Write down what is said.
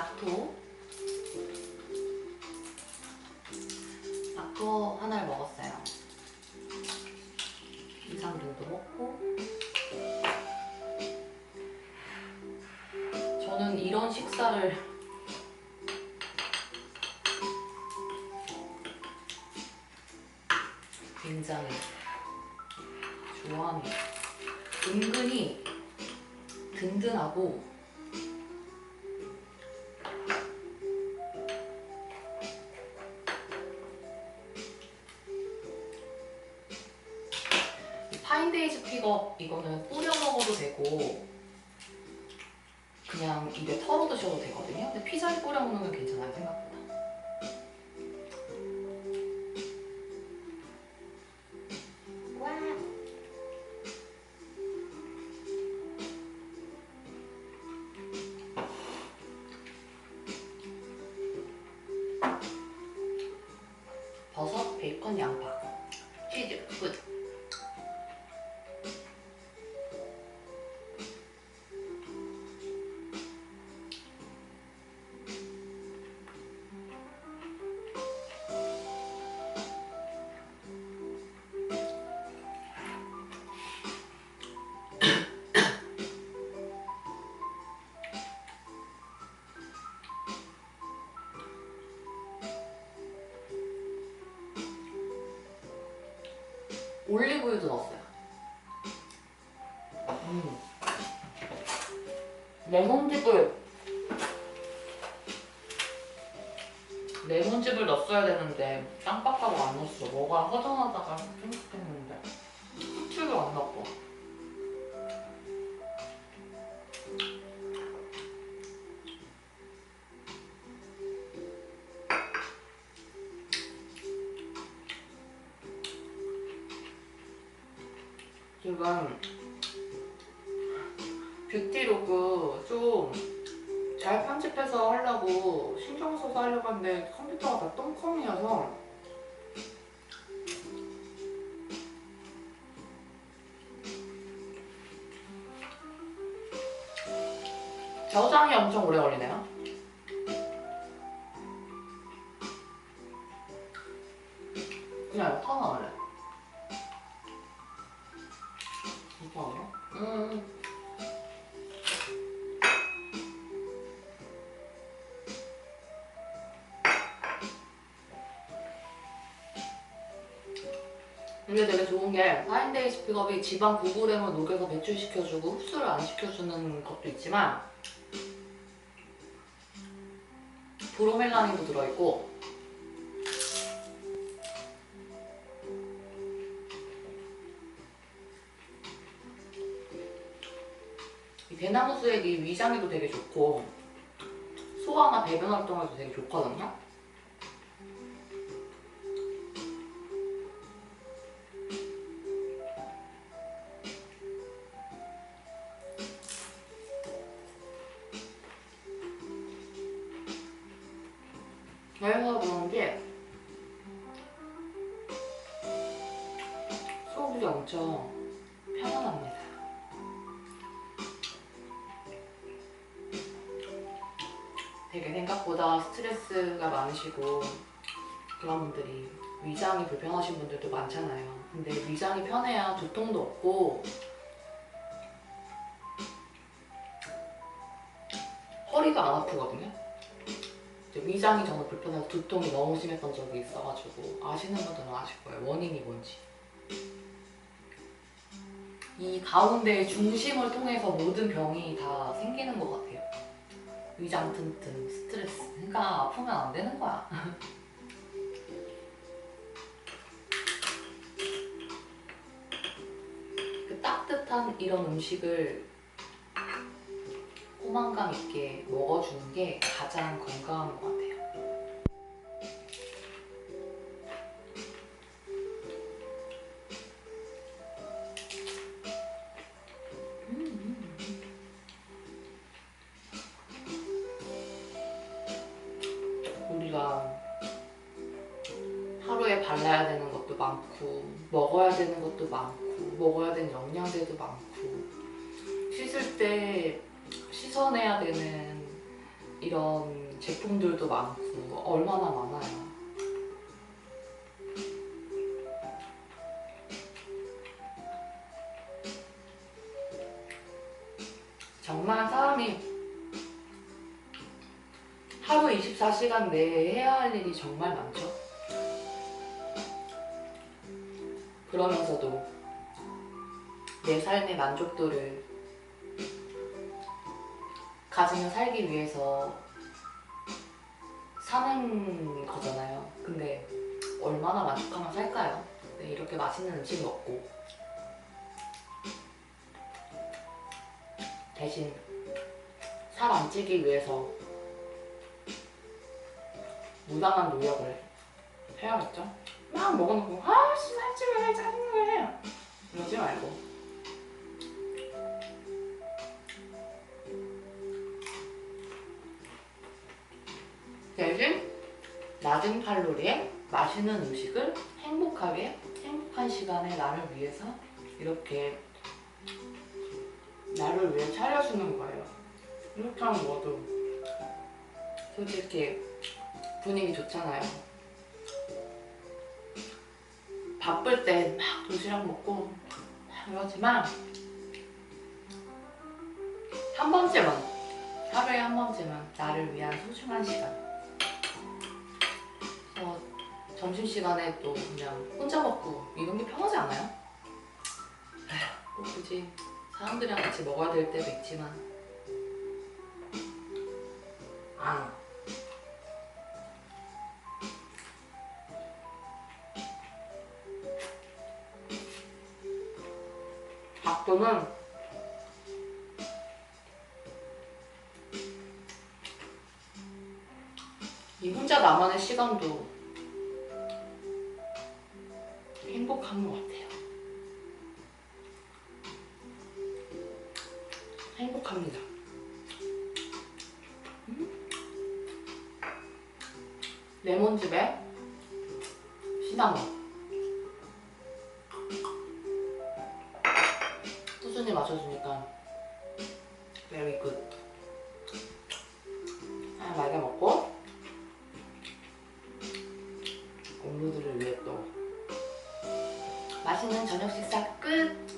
낙토 낙토 하나를 먹었어요. 이상균도 먹고 저는 이런 식사를 굉장히 좋아합니다. 은근히 든든하고 이거는 뿌려 먹어도 되고 그냥 입에 털어 드셔도 되거든요. 근데 피자에 뿌려 먹는 건 괜찮아요 생각보다. 올리브유도 넣었어요. 음. 레몬즙을 레몬즙을 넣었어야 되는데 깜빡하고 안 넣었어. 뭐가 허전하다가 생각했는데 후추도 안 넣고. 지금 뷰티로그 좀 잘 편집해서 하려고 신경 써서 하려고 하는데 컴퓨터가 다 똥컴이어서 저장이 엄청 오래 걸리네요. 알아? 음. 이게 되게 좋은 게 파인데이즈 픽업이 지방 9g을 녹여서 배출시켜주고 흡수를 안 시켜주는 것도 있지만 브로멜라닌도 들어있고 대나무 수액이 위장에도 되게 좋고 소화나 배변 활동에도 되게 좋거든요. 되게 생각보다 스트레스가 많으시고 그런 분들이 위장이 불편하신 분들도 많잖아요. 근데 위장이 편해야 두통도 없고 허리가 안 아프거든요. 위장이 저는 불편해서 두통이 너무 심했던 적이 있어가지고 아시는 분들은 아실 거예요. 원인이 뭔지. 이 가운데 중심을 통해서 모든 병이 다 생기는 것 같아요. 위장 튼튼, 스트레스. 그러니까 아프면 안 되는 거야. 그 따뜻한 이런 음식을 포만감 있게 먹어주는 게 가장 건강한 것 같아요. 발라야 되는 것도 많고 먹어야 되는 것도 많고 먹어야 되는 영양제도 많고 씻을 때 씻어내야 되는 이런 제품들도 많고 얼마나 많아요. 정말 사람이 하루 24시간 내에 해야 할 일이 정말 많죠. 그러면서도 내 삶의 만족도를 가지며 살기 위해서 사는 거잖아요. 근데 얼마나 만족하면 살까요? 네, 이렇게 맛있는 음식 먹고 대신 살 안 찌기 위해서 무당한 노력을 해야겠죠? 막 먹어놓고 아씨 살찌네 짜증내 이러지 말고 대신 낮은 칼로리에 맛있는 음식을 행복하게 행복한 시간에 나를 위해서 이렇게 나를 위해 차려주는 거예요. 이렇게 하면 뭐도 솔직히 분위기 좋잖아요. 바쁠 때 막 도시락 먹고 막 이러지만 한 번쯤은 하루에 한 번쯤은 나를 위한 소중한 시간. 그래서 점심 시간에 또 그냥 혼자 먹고 이런 게 편하지 않아요? 에휴, 꼭 굳이 사람들이랑 같이 먹어야 될 때도 있지만 아 각도는 이 혼자 나만의 시간도 행복한 것 같아요. 행복합니다. 음? 레몬즙에 시나몬 꾸준히 마셔주니까 very good. 아, 말게 먹고 업로드를 위해 또 맛있는 저녁 식사 끝!